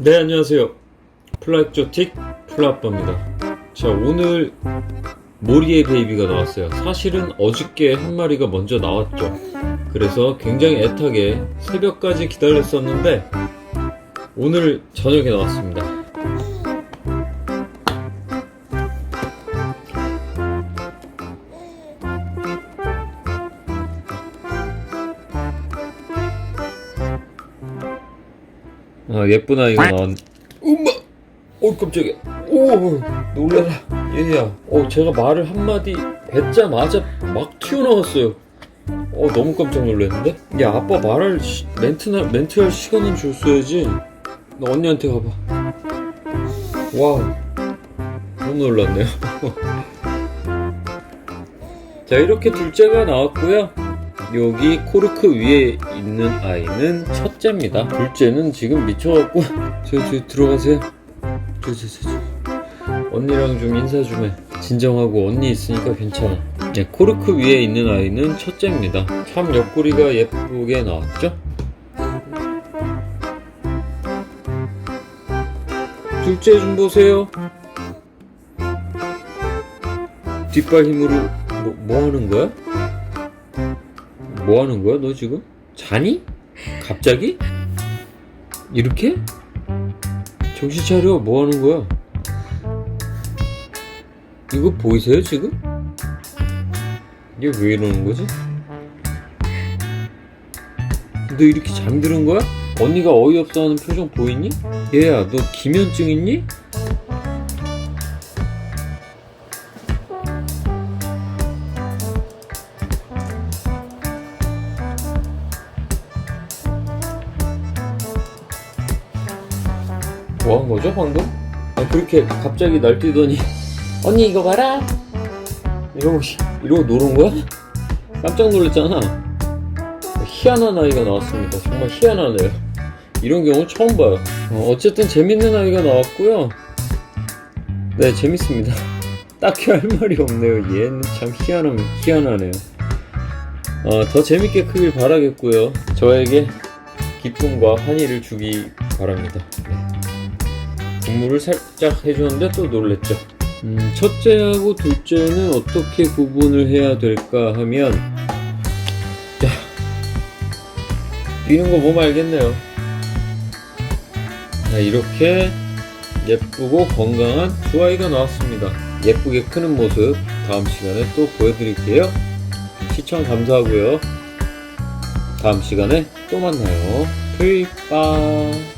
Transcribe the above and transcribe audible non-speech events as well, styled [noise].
네 안녕하세요. 플라엑조틱 플라빠입니다. 자 오늘 모리의 베이비가 나왔어요. 사실은 어저께 한 마리가 먼저 나왔죠. 그래서 굉장히 애타게 새벽까지 기다렸었는데 오늘 저녁에 나왔습니다 아 예쁜 아이가 나왔 엄마! 어 깜짝이야. 오 놀래라. 얘야 어 제가 말을 한마디 뱉자마자 막 튀어나왔어요. 어 너무 깜짝 놀랐는데? 야 아빠 말할 시, 멘트나 멘트할 시간은 줬어야지. 너 언니한테 가봐. 와 너무 놀랐네요. [laughs] 자 이렇게 둘째가 나왔고요 여기 코르크 위에 있는 아이는 첫째입니다. 둘째는 지금 미쳐갖고 [laughs] 저, 저 들어가세요. 저, 저, 저, 저. 언니랑 좀 인사 좀 해. 진정하고 언니 있으니까 괜찮아. 네, 코르크 위에 있는 아이는 첫째입니다. 참 옆구리가 예쁘게 나왔죠? 둘째 좀 보세요. 뒷발 힘으로 뭐, 뭐 하는 거야? 뭐 하는 거야, 너 지금? 자니? 갑자기? 이렇게? 정신 차려, 뭐 하는 거야? 이거 보이세요, 지금? 이게 왜 이러는 거지? 너 이렇게 잠드는 거야? 언니가 어이없어 하는 표정 보이니? 얘야, 너 기면증 있니? 뭐 한 거죠, 방금? 아, 그렇게 갑자기 날뛰더니, 언니 이거 봐라! 이러고, 이러고 노는 거야? 깜짝 놀랐잖아. 희한한 아이가 나왔습니다. 정말 희한하네요. 이런 경우 처음 봐요. 어, 어쨌든 재밌는 아이가 나왔고요. 네, 재밌습니다. [laughs] 딱히 할 말이 없네요. 얘는 참 희한하면 희한하네요. 어, 더 재밌게 크길 바라겠고요. 저에게 기쁨과 환희를 주기 바랍니다. 네. 분무를 살짝 해주는데 또 놀랬죠. 음, 첫째하고 둘째는 어떻게 구분을 해야 될까 하면, 자, 뛰는 거 보면 알겠네요. 자, 이렇게 예쁘고 건강한 두 아이가 나왔습니다. 예쁘게 크는 모습 다음 시간에 또 보여드릴게요. 시청 감사하고요. 다음 시간에 또 만나요. 트윗빠